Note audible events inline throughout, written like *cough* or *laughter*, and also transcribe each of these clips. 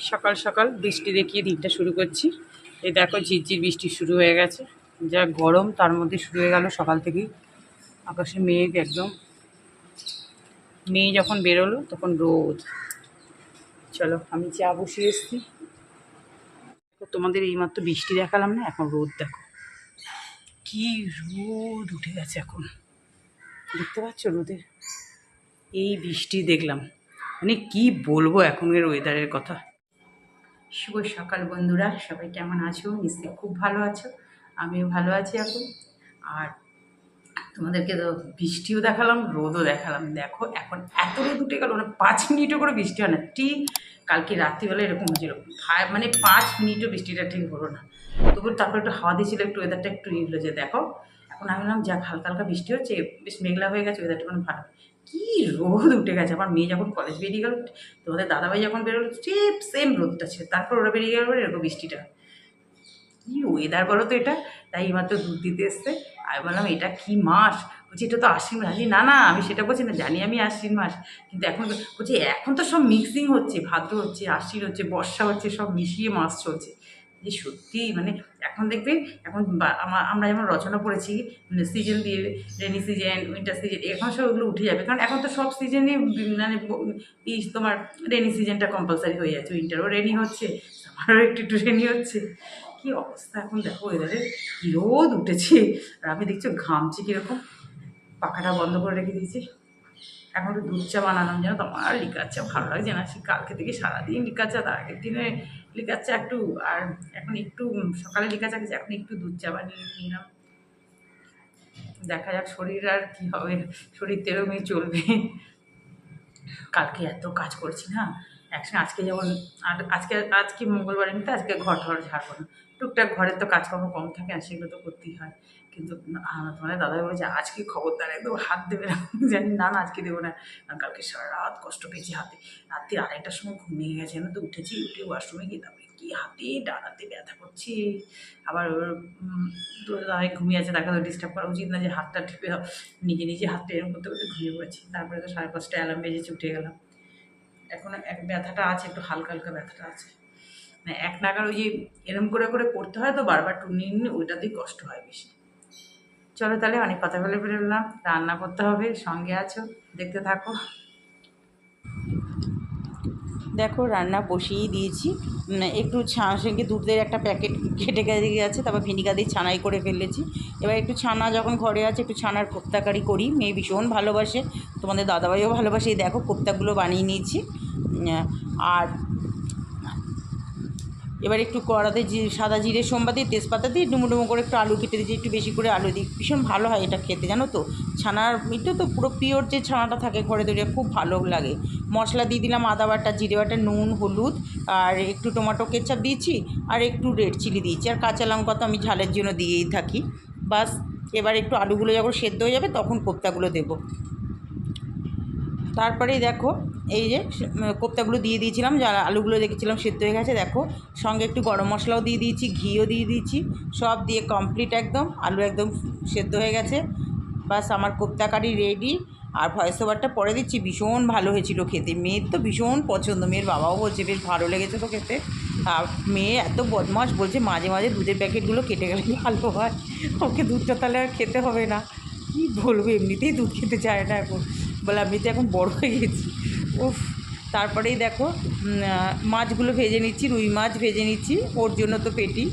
সকাল সকাল বৃষ্টি দেখিয়ে দিনটা শুরু করছি। এই দেখো ঝিরঝির বৃষ্টি শুরু হয়ে গেছে। যা গরম, তার মধ্যে শুরু হয়ে গেল সকাল থেকেই। আকাশে মেঘ একদম। মেয়ে যখন বেরোলো, তখন রোদ। চলো, আমি চা বসিয়ে এসছি। তোমাদের এইমাত্র বৃষ্টি দেখালাম না, এখন রোদ দেখো। কি রোদ উঠে গেছে এখন। দেখতে পাচ্ছ রোদের এই বৃষ্টি দেখলাম। মানে কি বলব এখনের ওয়েদারের কথা? শুভ সকাল বন্ধুরা, সবাই কেমন আছো? নিশ্চয়ই খুব ভালো আছো। আমিও ভালো আছি এখন। আর তোমাদেরকে তো বৃষ্টিও দেখালাম, রোদও দেখালাম। দেখো, এখন এত রোদ উঠে গেল না, পাঁচ মিনিটও করে বৃষ্টি হয় না। ঠিক কালকে রাত্রিবেলা এরকম হয়েছিল। মানে পাঁচ মিনিটও বৃষ্টিটা ঠিক হলো না। তবু তারপর একটু হাওয়া দিয়েছিল, একটু ওয়েদারটা একটু ইয়ে যে দেখো। এখন আমি বললাম যাক, হালকা হালকা বৃষ্টি হচ্ছে, বেশ মেঘলা হয়ে গেছে ওয়েদারটা মানে ভালো। কি রোদ উঠে গেছে। আমার মেয়ে যখন কলেজ বেরিয়ে গেল, তোমাদের দাদাভাই যখন বেরোলো ঠিক সেম রোদটা ছিল। তারপর ওরা বেরিয়ে গেল এরকম বৃষ্টিটা। কি ওয়েদার বলো তো এটা? তাই এইমাত্র দুধ দিতে এসছে। আমি বললাম, এটা কি মাস? বলছি, এটা তো আশ্বিন মাস। না না, আমি সেটা বলছি না, জানি আমি আশ্বিন মাস। কিন্তু এখন বলছি, এখন তো সব মিক্সিং হচ্ছে, ভাদ্র হচ্ছে, আশ্বিন হচ্ছে, বর্ষা হচ্ছে, সব মিশিয়ে মাস চলছে। যে সত্যি মানে এখন দেখবে এখন আমরা যেমন রচনা পড়েছি সিজন দিয়ে রেনি সিজন উইন্টার সিজন এখন সব ওগুলো উঠে যাবে। কারণ এখন তো সব সিজনই মানে তোমার রেনি সিজনটা কম্পালসারি হয়ে যাচ্ছে উইন্টারও রেনি হচ্ছে আমারও একটু একটু রেনি হচ্ছে। কি অবস্থা এখন দেখো কি রোদ উঠেছে। আর আমি দেখছ ঘামছি কীরকম। পাখাটা বন্ধ করে রেখে দিয়েছি। এখন একটু দুধ চা বানালাম যেন তোমার লিকার চা ভালো লাগছে না। সে কালকে থেকে সারাদিন লিকার চা, তার আগের দিনে লিকার চা একটু, আর এখন একটু, সকালে লিকার চা এখন একটু দুধ চা বানিয়ে নিলাম। দেখা যাক শরীর আর কি হবে, শরীর তো এরকমই চলবে। কালকে এত কাজ করছি না, একসঙ্গে আজকে যেমন, আর আজকে আজকে মঙ্গলবার এমনিতে আজকে ঘর টর ঝাড়বো না। টুকটাক ঘরের তো কাজকর্ম কম থাকে, আর সেগুলো তো করতেই হয়। কিন্তু তোমাদের দাদাই বলেছে, আজকে খবরদার একদম হাত দেবে জানি *laughs* না না, আজকে দেবো না। কালকে সারা রাত কষ্ট পেয়েছি হাতে। রাত্রি আড়াইটার সময় ঘুমিয়ে গেছে না তো উঠেছি, উঠে ওয়াশরুমে গিয়ে তারপরে কি হাতে ডানাতে ব্যথা করছে। আবার ওর দাদাই ঘুমিয়ে আছে, তাকে তো ডিস্টার্ব করা উচিত না যে, হাতটা টিপে নিজে নিজে হাতটা এরকম করতে করতে ঘুমিয়ে পড়েছি। তারপরে তো সাড়ে পাঁচটা অ্যালার্ম বেজেছে, উঠে গেলাম। এখন এক ব্যথাটা আছে, একটু হালকা হালকা ব্যথাটা আছে। মানে এক নাগার ওই যে, এরম করে করে করতে হয় তো বারবার টুনি ওইটাতেই কষ্ট হয় বেশি। চলো তাহলে অনেক কথা বলে বেরোলাম রান্না করতে হবে, সঙ্গে আছো, দেখতে থাকো। দেখো, রান্না বসিয়েই দিয়েছি। একটু ছা সঙ্গে দুধের একটা প্যাকেট কেটে কেটে গেছে তারপর ভিনিগা দিয়ে ছানাই করে ফেলেছি। এবার একটু ছানা যখন ঘরে আছে, একটু ছানার কোপ্তাকারি করি। মেয়ে ভীষণ ভালোবাসে, তোমাদের দাদাভাইও ভালোবাসে। দেখো, কোপ্তাগুলো বানিয়ে নিয়েছি। আর এবার একটু কড়াতে সাদা জিরে, সোমবার দিয়ে তেজপাতা দিয়ে ডুমো ডুমো করে একটু আলু কেটে দিয়েছি, একটু বেশি করে আলু দিই। ভীষণ ভালো হয় এটা খেতে, জানো তো? ছানার এটা তো পুরো পিওর যে ছানাটা থাকে ঘরে তৈরি, খুব ভালো লাগে। মশলা দিয়ে দিলাম আদা বাটা, জিরে বাটা, নুন, হলুদ, আর একটু টমেটো, কেচাপ দিয়েছি, আর একটু রেড চিলি দিয়েছি। আর কাঁচা লঙ্কা তো আমি ঝালের জন্য দিয়েই থাকি। বাস, এবার একটু আলুগুলো যখন সেদ্ধ হয়ে যাবে, তখন কোপ্তাগুলো দেবো। তারপরেই দেখো, এই যে কোপ্তাগুলো দিয়ে দিয়েছিলাম, যা আলুগুলো দেখেছিলাম সেদ্ধ হয়ে গেছে, দেখো। সঙ্গে একটু গরম মশলাও দিয়ে দিয়েছি, ঘিও দিয়ে দিয়েছি, সব দিয়ে কমপ্লিট একদম, আলু একদম সেদ্ধ হয়ে গেছে। বাস আমার কোপ্তা কারি রেডি আর ভয়েস ওভারটা পরে দিচ্ছি, ভীষণ ভালো হয়েছিল খেতে। মেয়ের তো ভীষণ পছন্দ, মেয়ের বাবাও বলছে, বেশ ভালো লেগেছে তো খেতে। আর মেয়ে এত বদমাস বলছে, মাঝে মাঝে দুধের প্যাকেটগুলো কেটে গেলে ভালো হয়। ওকে দুধটা তাহলে আর খেতে হবে না। কী বলব, এমনিতেই দুধ খেতে চায় না এখন। বলে আমি তো এখন বড় হয়ে গেছি। উফ, তারপরেই দেখো মাছগুলো ভেজে নিচ্ছি, রুই মাছ ভেজে নিচ্ছি, ওর জন্য তো পেটি।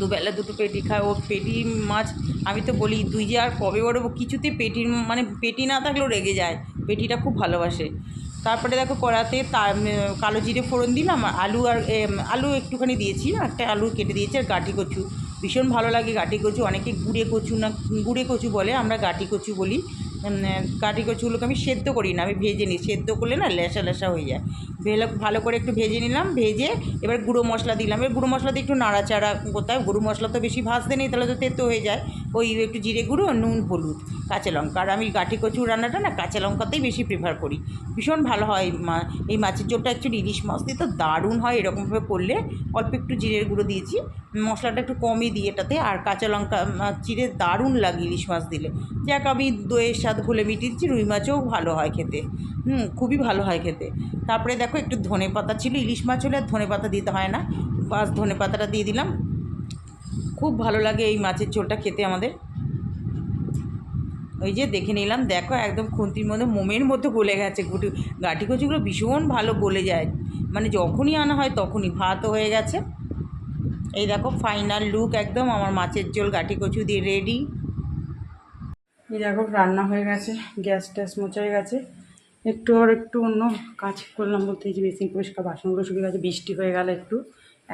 দুবেলা দুটো পেটি খায় ও পেটি মাছ, আমি তো বলি, তুই যে আর কবে বড়বো কিছুতে পেটির মানে পেটি না থাকলেও রেগে যায়, পেটিটা খুব ভালোবাসে। তারপরে দেখো, কড়াতে কালো জিরে ফোড়ন দিলাম আলু আর আলু একটুখানি দিয়েছি, একটা আলু কেটে দিয়েছি, আর গাঁটি কচু। ভীষণ ভালো লাগে গাঁটি কচু, অনেকে গুড়ে কচু না, গুড়ে কচু বলে, আমরা গাঁটি কচু বলি। গাঁটি কচুগুলোকে আমি সেদ্ধ করি না, আমি ভেজে নিই। সেদ্ধ করলে না লেসা লেসা হয়ে যায়। ভেলে, ভালো করে একটু ভেজে নিলাম, ভেজে এবার গুঁড়ো মশলা দিলাম। এবার গুঁড়ো মশলাতে একটু নাড়াচাড়া কোথায় গুঁড়ো মশলা তো বেশি ভাজতে নেই, তাহলে তো তেতো হয়ে যায়। ওই একটু জিরে গুঁড়ো, নুন, হলুদ, কাঁচা লঙ্কা। আর আমি গাঁটি কচুর রান্নাটা না কাঁচা লঙ্কাতেই বেশি প্রিফার করি। ভীষণ ভালো হয় এই মাছের ঝোলটা অ্যাকচুয়ালি ইলিশ মাছ দিয়ে তো দারুণ হয় এরকমভাবে করলে। অল্প একটু জিরের গুঁড়ো দিয়েছি। মশলাটা একটু কমই দিই এটাতে। আর কাঁচা লঙ্কা চিড়ে দারুণ লাগে ইলিশ মাছ দিলে। যাক, আমি দইয়ের স্বাদ ভুলে মিটিয়ে দিচ্ছি রুই মাছও ভালো হয় খেতে। হুম, খুবই ভালো হয় খেতে। তারপরে দেখো একটু ধনে পাতা ছিল। ইলিশ মাছ হলে আর ধনে পাতা দিতে হয় না। বাস ধনে পাতাটা দিয়ে দিলাম। খুব ভালো লাগে এই মাছের ঝোলটা খেতে আমাদের। ওই যে দেখে নিলাম, দেখো একদম খুন্তির মধ্যে, মোমের মধ্যে গলে গেছে গুটি গাঠি কচুগুলো ভীষণ ভালো গলে যায়। মানে যখনই আনা হয় তখনই, ভাতও হয়ে গেছে। এই দেখো ফাইনাল লুক একদম আমার মাছের ঝোল গাঠি কচু দিয়ে রেডি এই দেখো রান্না হয়ে গেছে, গ্যাস ট্যাস মোচা হয়ে গেছে। একটু আর একটু অন্য কাজ করলাম বলতে যে বেসিন পরিষ্কার বাসনগুলো শুকিয়ে গেছে, বৃষ্টি হয়ে গেল একটু।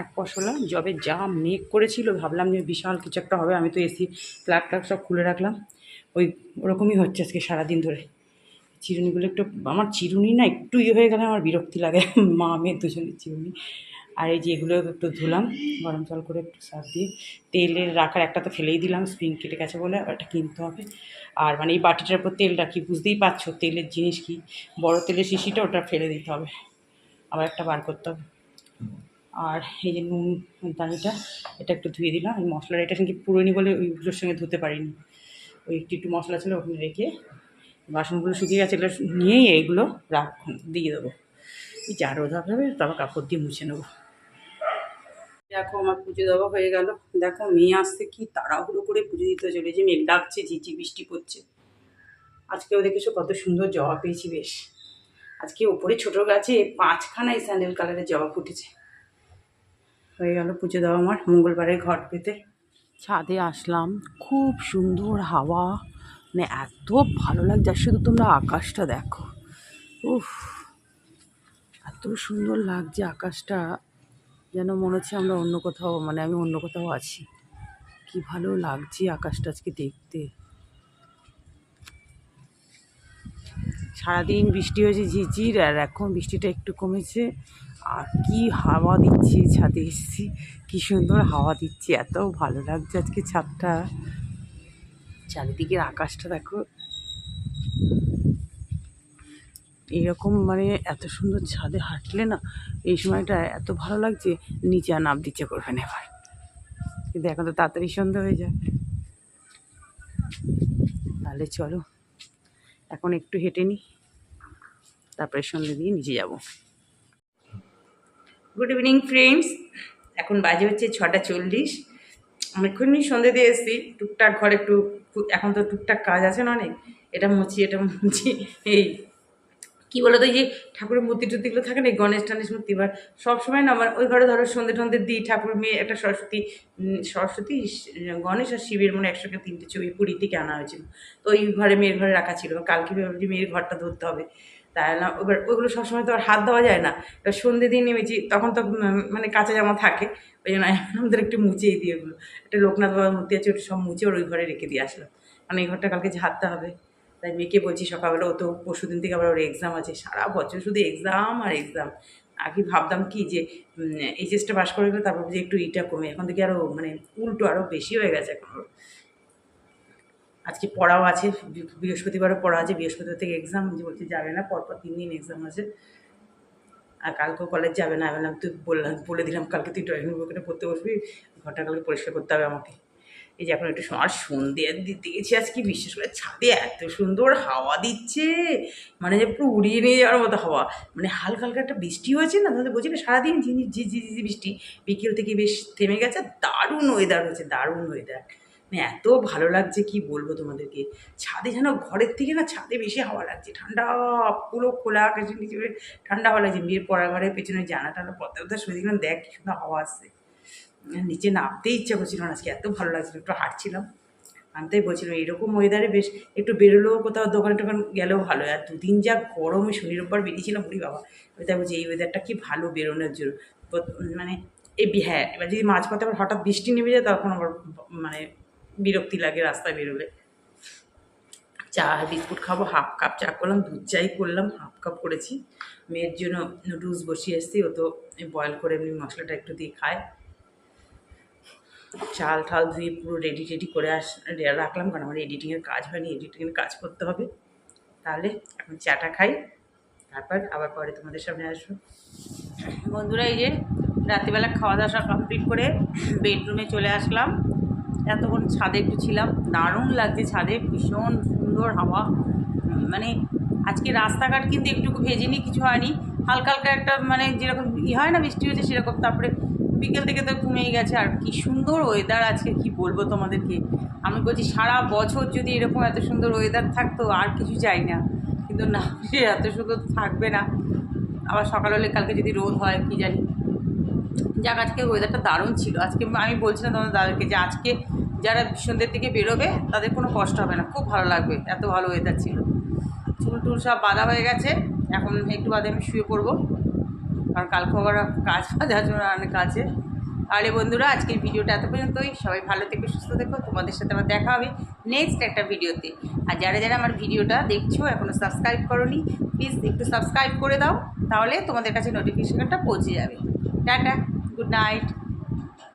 এক পশলা জবে যা মেঘ করেছিল, ভাবলাম যে বিশাল কিছু একটা হবে, আমি তো এসি প্লাগ ট্লাগ সব খুলে রাখলাম। ওই ওরকমই হচ্ছে আজকে সারাদিন ধরে। চিরুনিগুলো একটু, আমার চিরুনি না একটু ইয়ে হয়ে গেলে আমার বিরক্তি লাগে, মা, মেয়ে দুজনের চিরুনি। আর এই যে এগুলো একটু ধুলাম, গরম জল করে একটু সার দিয়ে, তেলের রাখার একটা তো ফেলেই দিলাম স্প্রিং কেটে গেছে বলে ওটা কিনতে হবে। আর মানে এই বাটিটার উপর তেল রাখি বুঝতেই পারছ তেলের জিনিস কি? বড় তেলের শিশিটা ওটা ফেলে দিতে হবে। আবার একটা বার করতে হবে। আর এই যে নুন দানিটা, এটা একটু ধুয়ে দিলাম। এই মশলাটা এটা সঙ্গে পুরোনি বলে ওইগুলোর সঙ্গে ধুতে পারিনি। ওই একটু একটু মশলা ছিল, ওখানে রেখে বাসনগুলো শুকিয়ে গেছে, এগুলো নিয়েই এইগুলো রাখ দিয়ে দেবো। এই যা রোদ হবে, তারপর কাপড় দিয়ে মুছে নেব। দেখো, আমার পুজো দেওয়া হয়ে গেল। দেখো, মেয়ে আসতে কি তাড়াহুড়ো করে পুজো দিতে চলেছে। মেঘ ডাকছে ঝিঝি বৃষ্টি পড়ছে। আজকেও দেখেছ কত সুন্দর জবা পেয়েছি, বেশ। আজকে ওপরে ছোটো গাছে পাঁচখানায় স্যান্ডেল কালারের জবা ফুটেছে। হয়ে গেল পুজো দেওয়া আমার। মঙ্গলবারে ঘট পেতে। ছাদে আসলাম, খুব সুন্দর হাওয়া মানে এত ভালো লাগছে, আর শুধু তোমরা আকাশটা দেখো। উফ, এত সুন্দর লাগছে আকাশটা, যেন মনে হচ্ছে আমরা অন্য কোথাও মানে আমি অন্য কোথাও আছি। কি ভালো লাগছে আকাশটা আজকে দেখতে। সারাদিন বৃষ্টি হয়েছে ঝিঝির আর এখন বৃষ্টিটা একটু কমেছে। আর কি হাওয়া দিচ্ছে ছাদে এসেছি। কি সুন্দর হাওয়া দিচ্ছে, এত ভালো লাগছে আজকে ছাদটা। চারিদিকের আকাশটা দেখো। এইরকম মানে এত সুন্দর ছাদে হাঁটলে না, এই সময়টা এত ভালো লাগছে, নিচে আর নামতে দিচ্ছে করবে না এবার। কিন্তু এখন তো তাড়াতাড়ি সন্ধ্যা হয়ে যায়। তাহলে চলো, এখন একটু হেঁটে নিই তারপরে সন্ধ্যে দিয়ে নিচে যাব। গুড ইভিনিং ফ্রেন্ডস এখন বাজে হচ্ছে ছটা চল্লিশ। অনেকক্ষণই সন্ধ্যে দিয়ে এসেছি। টুকটাক ঘরে একটু এখন তো টুকটাক কাজ আছে না অনেক। এটা মুছি এটা মুছি। এই, কী বলো তো যে ঠাকুরের মূর্তি টুর্তিগুলো থাকে না গণেশ টণেশ মূর্তি, এবার সবসময় না আমার ওই ঘরে ধরো সন্ধে টন্ধে দিই, ঠাকুর মেয়ে একটা সরস্বতী সরস্বতী গণেশ আর শিবের মনে একসঙ্গে তিনটে ছবি পুরী থেকে আনা হয়েছিল। তো ওই ঘরে মেয়ের ঘরে রাখা ছিল। কালকে মেয়ের ঘরটা ধরতে হবে। তাই না? এবার ওইগুলো সবসময় তো আর হাত দেওয়া যায় না। এবার সন্ধে দিয়ে নেমেছি, তখন তো মানে কাঁচা জামা থাকে। ওই জন্য আমাদের একটু মুছেই দিই ওগুলো। একটা লোকনাথ বাবার মূর্তি আছে, ওটা সব মুছে ওর ওই ঘরে রেখে দিয়ে আসলাম। মানে এই ঘরটা কালকে ঝাড়তে হবে। তাই মেয়েকে বলছি সকালবেলা, ও তো পরশু দিন থেকে আবার ওর এক্সাম আছে। সারা বছর শুধু এক্সাম আর এক্সাম আগে ভাবতাম কি যে এইচএসটা পাস করে তারপর যে একটু ইটা কমে। এখন থেকে আরও মানে উল্টো আরও বেশি হয়ে গেছে এখন ওর। আজকে পড়াও আছে, বৃহস্পতিবারও পড়া আছে, বৃহস্পতিবার থেকে এক্সাম যে বলছে যাবে না, পরপর তিন দিন এক্সাম আছে। আর কালকেও কলেজ যাবে না বললাম, তুই বললাম, বলে দিলাম, কালকে তুই ড্রয়িং ওখানে পড়তে বসবি, ঘরটা কালকে পরিষ্কার করতে হবে আমাকে। এই যে এখন একটু আর সন্ধে দিতে গেছি আজকে, বিশেষ করে ছাদে এত সুন্দর হাওয়া দিচ্ছে মানে যে পুরো উড়িয়ে নিয়ে যাওয়ার মতো হাওয়া। মানে হালকা হালকা একটা বৃষ্টি হয়েছে না তাহলে বলছি না, সারাদিন ঝিঝি বৃষ্টি। বিকেল থেকে বেশ থেমে গেছে, দারুণ ওয়েদার হয়েছে, দারুণ ওয়েদার মানে এত ভালো লাগছে, কি বলব তোমাদেরকে? ছাদে যেন ঘরের থেকে না ছাদে বেশি হাওয়া লাগছে। ঠান্ডা, পুরো খোলা আকাশের নিচে ঠান্ডা হাওয়া লাগছে। মেয়ের পড়ার ঘরের পেছনে জানা টানা পথে পথে শুয়ে দেখলাম, দেখ কি সুন্দর হাওয়া আসছে। নিচে নামতেই ইচ্ছা করছিল না, আজকে এত ভালো লাগছিল, একটু হাঁটছিলাম। আমি তাই বলছিলাম এরকম ওয়েদারে বেশ একটু বেরোলেও কোথাও দোকান টোকান গেলেও ভালো। আর দুদিন যা গরমে শনি রোববার বেরিয়েছিলাম বুড়ি বাবা। আমি তাই বলছি, এই ওয়েদারটা কি ভালো বেরোনোর জন্য? মানে এই হ্যাঁ এবার যদি মাঝপথে আবার হঠাৎ বৃষ্টি নেমে যায়, তখন আবার মানে বিরক্তি লাগে রাস্তায় বেরোলে। চা, বিস্কুট খাব, হাফ কাপ চা করলাম, দুধ চাই করলাম, হাফ কাপ করেছি। মেয়ের জন্য নুডলস বসিয়ে এসেছি, ও তো বয়েল করে এমনি মশলাটা একটু দিয়ে খায়। চাল ঠাল ধুয়ে পুরো রেডি টেডি করে আস, রাখলাম, কারণ আমার এডিটিংয়ের কাজ হয়নি এডিটিংয়ের কাজ করতে হবে। তাহলে এখন চাটা খাই, তারপর আবার পরে তোমাদের সামনে আসব। বন্ধুরা, এই যে রাত্রিবেলা খাওয়া দাওয়া সব কমপ্লিট করে বেডরুমে চলে আসলাম। এতক্ষণ ছাদে একটু ছিলাম। দারুণ লাগছে ছাদে, ভীষণ সুন্দর হাওয়া। মানে আজকে রাস্তাঘাট কিন্তু একটুকু ভেজেনি, কিছু হয়নি। হালকা হালকা একটা মানে যেরকম ই হয় না বৃষ্টি হয়েছে সেরকম, তারপরে বিকেল থেকে তো ঘুমিয়ে গেছে। আর কি সুন্দর ওয়েদার আজকে, কি বলব তোমাদেরকে? আমি বলছি সারা বছর যদি এরকম এত সুন্দর ওয়েদার থাকতো, আর কিছু চাই না। কিন্তু না সে এত সুন্দর থাকবে না। আবার সকাল হলে কালকে যদি রোদ হয়, কি জানি। যাক, আজকে ওয়েদারটা দারুণ ছিল। আজকে আমি বলছিলাম তোমাদের দাদাকে যে আজকে যারা সন্ধ্যের দিকে বেরোবে, তাদের কোনো কষ্ট হবে না। খুব ভালো লাগবে, এত ভালো ওয়েদার ছিল। চুল টুল সব বাঁধা হয়ে গেছে। এখন একটু বাদে আমি শুয়ে পড়ব। কারণ কালকে আবার কাজ ফাজ আছে অনেক আছে তাহলে বন্ধুরা, আজকের ভিডিওটা এত পর্যন্তই। সবাই ভালো থেকো, সুস্থ থেকো। তোমাদের সাথে আমার দেখা হবে নেক্সট একটা ভিডিওতে। আর যারা যারা আমার ভিডিওটা দেখছ এখনও সাবস্ক্রাইব করোনি প্লিজ একটু সাবস্ক্রাইব করে দাও। তাহলে তোমাদের কাছে নোটিফিকেশনটা পৌঁছে যাবে। Tata good night